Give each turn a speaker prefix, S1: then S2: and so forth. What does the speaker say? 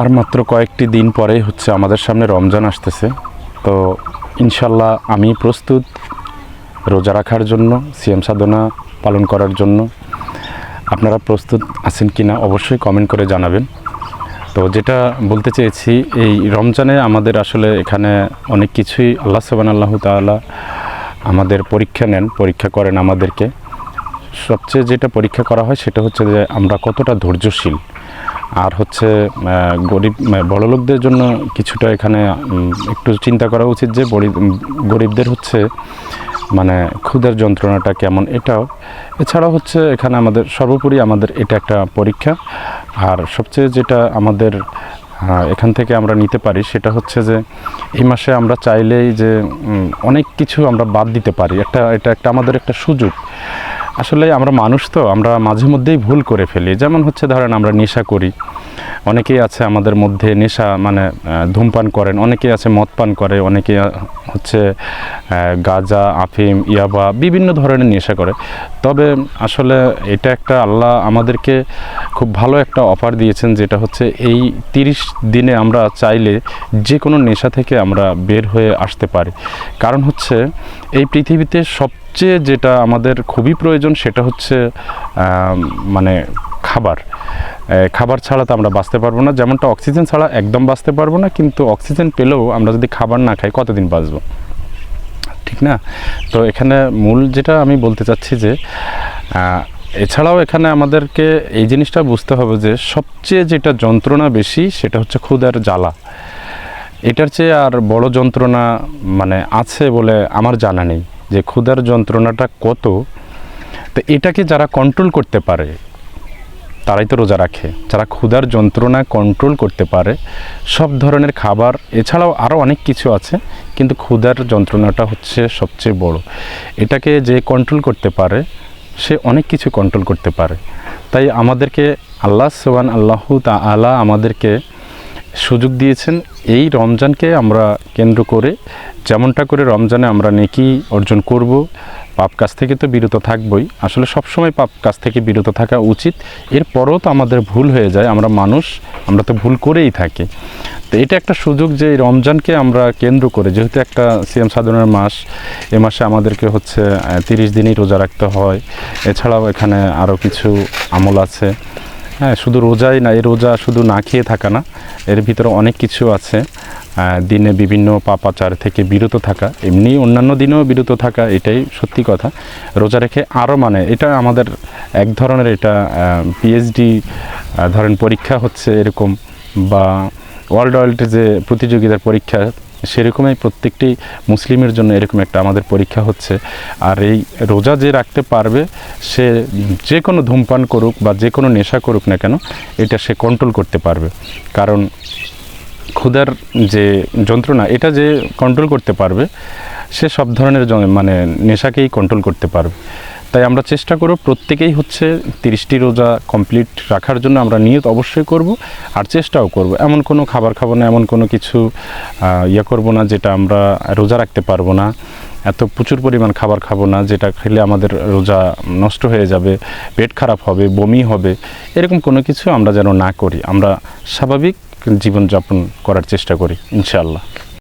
S1: আর মাত্র কয়েকটি দিন পরেই হচ্ছে আমাদের সামনে রমজান আসতেছে। তো ইনশাল্লাহ আমি প্রস্তুত রোজা রাখার জন্য সিএম সাধনা পালন করার জন্য। আপনারা প্রস্তুত আছেন কি না অবশ্যই কমেন্ট করে জানাবেন। তো যেটা বলতে চেয়েছি, এই রমজানে আমাদের আসলে এখানে অনেক কিছুই আল্লাহ সবান আল্লাহ তাআলা আমাদের পরীক্ষা নেন, পরীক্ষা করেন আমাদেরকে। সবচেয়ে যেটা পরীক্ষা করা হয় সেটা হচ্ছে যে আমরা কতটা ধৈর্যশীল। আর হচ্ছে গরিব বড়লোকদের জন্য কিছুটা এখানে একটু চিন্তা করা উচিত যে গরিবদের হচ্ছে মানে ক্ষুদের যন্ত্রণাটা কেমন এটাও। এছাড়াও হচ্ছে এখানে আমাদের, সর্বোপরি আমাদের এটা একটা পরীক্ষা। আর সবচেয়ে যেটা আমাদের এখান থেকে আমরা নিতে পারি সেটা হচ্ছে যে, এই মাসে আমরা চাইলেই যে অনেক কিছু আমরা বাদ দিতে পারি। একটা, এটা একটা আমাদের একটা সুযোগ। আসলে আমরা মানুষ তো, আমরা মাঝে মধ্যেই ভুল করে ফেলি। যেমন হচ্ছে ধরেন আমরা নেশা করি। অনেকেই আছে আমাদের মধ্যে নেশা মানে ধূমপান করেন, অনেকেই আছে মদ পান করে অনেকে হচ্ছে গাজা, আফিম, ইয়াবা বিভিন্ন ধরনের নেশা করে। তবে আসলে এটা একটা আল্লাহ আমাদেরকে খুব ভালো একটা অফার দিয়েছেন, যেটা হচ্ছে এই তিরিশ দিনে আমরা চাইলে যে কোনো নেশা থেকে আমরা বের হয়ে আসতে পারি। কারণ হচ্ছে, এই পৃথিবীতে সবচেয়ে যেটা আমাদের খুবই প্রয়োজন সেটা হচ্ছে মানে খাবার। খাবার ছাড়া তো আমরা বাঁচতে পারব না। যেমনটা অক্সিজেন ছাড়া একদম বাঁচতে পারব না, কিন্তু অক্সিজেন পেলেও আমরা যদি খাবার না খাই, কতদিন বাঁচবো? ঠিক না? তো এখানে মূল যেটা আমি বলতে চাচ্ছি যে এছাড়াও এখানে আমাদেরকে এই জিনিসটা বুঝতে হবে যে, সবচেয়ে যেটা যন্ত্রণা বেশি সেটা হচ্ছে ক্ষুদার জ্বালা। এটার চেয়ে আর বড় যন্ত্রণা মানে আছে বলে আমার জানা নেই যে, ক্ষুধার যন্ত্রণাটা কত। তো এটাকে যারা কন্ট্রোল করতে পারে তারাই তো রোজা রাখে। যারা ক্ষুধার যন্ত্রণা কন্ট্রোল করতে পারে, সব ধরনের খাবার, এছাড়াও আরও অনেক কিছু আছে, কিন্তু ক্ষুধার যন্ত্রণাটা হচ্ছে সবচেয়ে বড়। এটাকে যে কন্ট্রোল করতে পারে, সে অনেক কিছু কন্ট্রোল করতে পারে। তাই আমাদেরকে আল্লাহ সোহান আল্লাহ তা আলা আমাদেরকে সুযোগ দিয়েছেন। এই রমজানকে আমরা কেন্দ্র করে, যেমনটা করে রমজানে আমরা নেকি অর্জন করব, পাপ কাজ থেকে তো বিরত থাকবই। আসলে সবসময় পাপ কাজ থেকে বিরত থাকা উচিত। এরপরও তো আমাদের ভুল হয়ে যায়, আমরা মানুষ, আমরা তো ভুল করেই থাকি। তো এটা একটা সুযোগ যে রমজানকে আমরা কেন্দ্র করে, যেহেতু একটা সিএম সাধনের মাস, এ মাসে আমাদেরকে হচ্ছে তিরিশ দিনই রোজা রাখতে হয়। এছাড়াও এখানে আরও কিছু আমল আছে। হ্যাঁ শুধু রোজাই না, এই রোজা শুধু না খেয়ে থাকা না, এর ভিতরে অনেক কিছু আছে। দিনে বিভিন্ন পাপাচার থেকে বিরত থাকা, এমনি অন্যান্য দিনেও বিরত থাকা, এটাই সত্যি কথা। রোজা রেখে আরও মানে এটা আমাদের এক ধরনের এটা পিএইচডি ধরেন পরীক্ষা হচ্ছে এরকম, বা ওয়ার্ল্ড ওয়ার্ল্ডে যে প্রতিযোগিতার পরীক্ষা সেরকমই প্রত্যেকটি মুসলিমের জন্য এরকম একটা আমাদের পরীক্ষা হচ্ছে। আর এই রোজা যে রাখতে পারবে, সে যে কোনো ধূমপান করুক বা যে কোনো নেশা করুক না কেন, এটা সে কন্ট্রোল করতে পারবে। কারণ ক্ষুধার যে যন্ত্রণা, এটা যে কন্ট্রোল করতে পারবে, সে সব ধরনের মানে নেশাকেই কন্ট্রোল করতে পারবে। তাই আমরা চেষ্টা করব প্রত্যেকেই হচ্ছে তিরিশটি রোজা কমপ্লিট রাখার জন্য আমরা নিয়ত অবশ্যই করব আর চেষ্টাও করব। এমন কোনো খাবার খাব না, এমন কোনো কিছু ইয়ে করব না যেটা আমরা রোজা রাখতে পারব না। এত প্রচুর পরিমাণ খাবার খাব না যেটা খেলে আমাদের রোজা নষ্ট হয়ে যাবে, পেট খারাপ হবে, বমি হবে, এরকম কোনো কিছু আমরা যেন না করি। আমরা স্বাভাবিক জীবনযাপন করার চেষ্টা করি, ইনশাআল্লাহ।